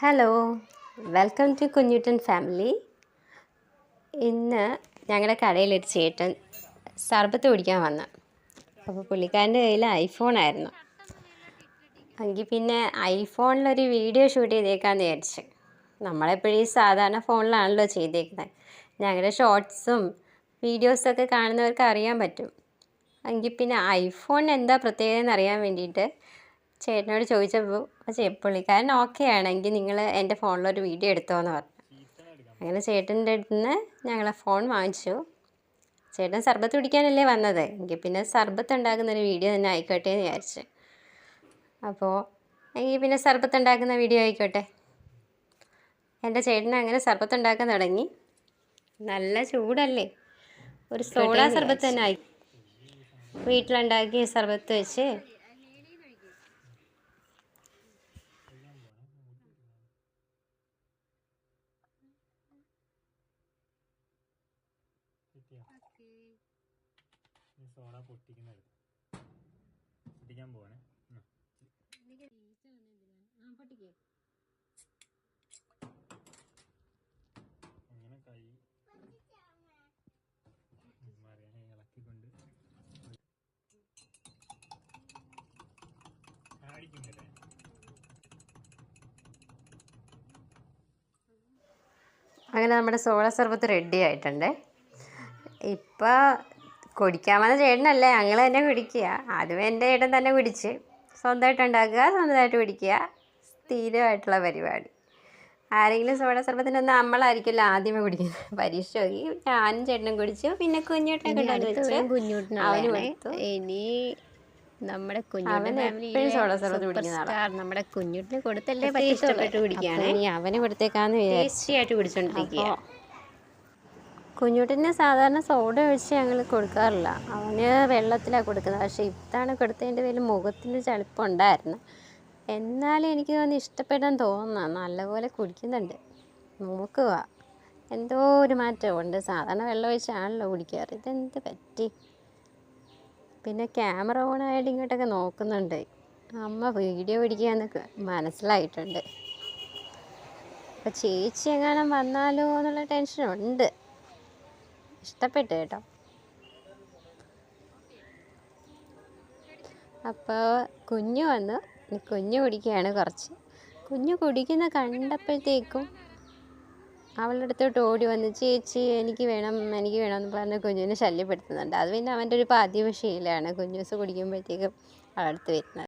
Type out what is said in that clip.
Hello welcome to Kunjuttan family ഇന്ന് ഞങ്ങളുടെ കടയിലൊരു ചേട്ടൻ സർബത്ത് കുടിക്കാൻ വന്നു. അപ്പോൾ പുള്ളിക്കാരന്റെ കയ്യിൽ ഐഫോൺ ആയിരുന്നു. എങ്കിൽ പിന്നെ ഐഫോണിലൊരു വീഡിയോ ഷൂട്ട് ചെയ്തേക്കാന്ന് വിചാരിച്ചു. നമ്മളെപ്പോഴും ഈ സാധാരണ ഫോണിലാണല്ലോ ചെയ്തേക്കുന്നത് ഞങ്ങളുടെ ഷോർട്സും വീഡിയോസൊക്കെ കാണുന്നവർക്ക് അറിയാൻ പറ്റും. എങ്കിൽ പിന്നെ ഐഫോൺ എന്താ പ്രത്യേകത എന്ന് അറിയാൻ വേണ്ടിയിട്ട് ചേട്ടനോട് ചോദിച്ചപ്പോൾ ചേ പുള്ളിക്കാരൻ ഓക്കെ ആണെങ്കിൽ നിങ്ങൾ എന്റെ ഫോണിലൊരു വീഡിയോ എടുത്തോന്ന് പറഞ്ഞു. അങ്ങനെ ചേട്ടന്റെ അടുത്ത് നിന്ന് ഞങ്ങൾ ഫോൺ വാങ്ങിച്ചു. ചേട്ടൻ സർബത്ത് കുടിക്കാനല്ലേ വന്നത്? എങ്കിൽ പിന്നെ സർബത്ത് ഉണ്ടാക്കുന്നൊരു വീഡിയോ തന്നെ ആയിക്കോട്ടെ എന്ന് വിചാരിച്ചു. അപ്പോൾ എങ്കിൽ പിന്നെ സർബത്ത് ഉണ്ടാക്കുന്ന വീഡിയോ ആയിക്കോട്ടെ. എന്റെ ചേട്ടൻ അങ്ങനെ സർബത്ത് ഉണ്ടാക്കാൻ തുടങ്ങി. നല്ല ചൂടല്ലേ? ഒരു സോഡ സർബത്ത് തന്നെ ആയി. വീട്ടിലുണ്ടാക്കിയ സർബത്ത് വെച്ച് സോഡ പൊട്ടിക്കുന്നത്. പൊട്ടിക്കാൻ പോവാണേ. പൊട്ടിക്കേ. അങ്ങനെ കൈ? മറിയാനെ ഇളക്കിക്കൊണ്ട്. അടിക്കുന്നില്ലേ അങ്ങനെ നമ്മുടെ സോള സർബത്ത് റെഡി ആയിട്ടുണ്ട്. ഇപ്പം കുടിക്കാൻ വന്ന ചേട്ടനല്ലേ ഞങ്ങൾ തന്നെ കുടിക്കുക. ആദ്യമേ എന്റെ ചേട്ടൻ തന്നെ കുടിച്ച്. സ്വന്തമായിട്ട് ഉണ്ടാക്കുക സ്വന്തമായിട്ട് കുടിക്കുക. സ്ഥിരമായിട്ടുള്ള പരിപാടി. ആരെങ്കിലും സോഡ സർബത്തിനൊന്നും നമ്മളായിരിക്കില്ല ആദ്യമേ കുടിക്കുന്നത്. പരീക്ഷ നോക്കി ഞാനും ചേട്ടനും കുടിച്ചു പിന്നെ കുഞ്ഞുട്ടനെ കൊണ്ടുവന്ന് വെച്ച് അവന് കൊടുത്തു. ഇനി നമ്മുടെ നമ്മുടെ കുഞ്ഞുട്ടിന് കൊടുത്തല്ലേ ഇഷ്ടപ്പെട്ട് ഇനി അവന് കൊടുത്തേക്കാന്ന് ടേസ്റ്റിയായിട്ട് കുടിച്ചോണ്ടിരിക്കുക കുഞ്ഞുട്ടിന് സാധാരണ സോഡ ഒഴിച്ച് ഞങ്ങൾ കൊടുക്കാറില്ല. അവന് വെള്ളത്തിലാണ് കൊടുക്കുന്നത്. പക്ഷേ ഇത്താണ് കൊടുത്തതിന്റെ പേരിൽ മുഖത്തിന് ചളിപ്പുണ്ടായിരുന്നു. എന്നാലും എനിക്ക് തോന്നി ഇഷ്ടപ്പെടാൻ തോന്നുന്നു. നല്ലപോലെ കുടിക്കുന്നുണ്ട്. നോക്കുക എന്തോ ഒരു മാറ്റമുണ്ട് സാധാരണ വെള്ളം ഒഴിച്ചാണല്ലോ കുടിക്കാറ്. ഇതെന്ത് പറ്റി? പിന്നെ ക്യാമറ ഓൺ ആയിട്ട് ഇങ്ങോട്ടൊക്കെ നോക്കുന്നുണ്ട്. അമ്മ വീഡിയോ പിടിക്കാന്നൊക്കെ മനസ്സിലായിട്ടുണ്ട്. അപ്പോൾ ചേച്ചി എങ്ങാനും വന്നാലോ എന്നുള്ള ടെൻഷനുണ്ട്. ഇഷ്ടപ്പെട്ടു കേട്ടോ. അപ്പോൾ കുഞ്ഞു വന്നു. കുഞ്ഞു കുടിക്കുകയാണ് കുറച്ച്. കുഞ്ഞു കുടിക്കുന്ന കണ്ടപ്പോഴത്തേക്കും അവളുടെ അടുത്തോട്ട് ഓടി വന്ന്. ചേച്ചി എനിക്ക് വേണം എനിക്ക് വേണം എന്ന് പറഞ്ഞ് കുഞ്ഞിനെ ശല്യപ്പെടുത്തുന്നുണ്ട്. അത് പിന്നെ അവന്റെ ഒരു പതിവ് ശീലമാണ് ദിവസം കുടിക്കുമ്പോഴത്തേക്കും അവളടുത്ത് വരുന്നത്.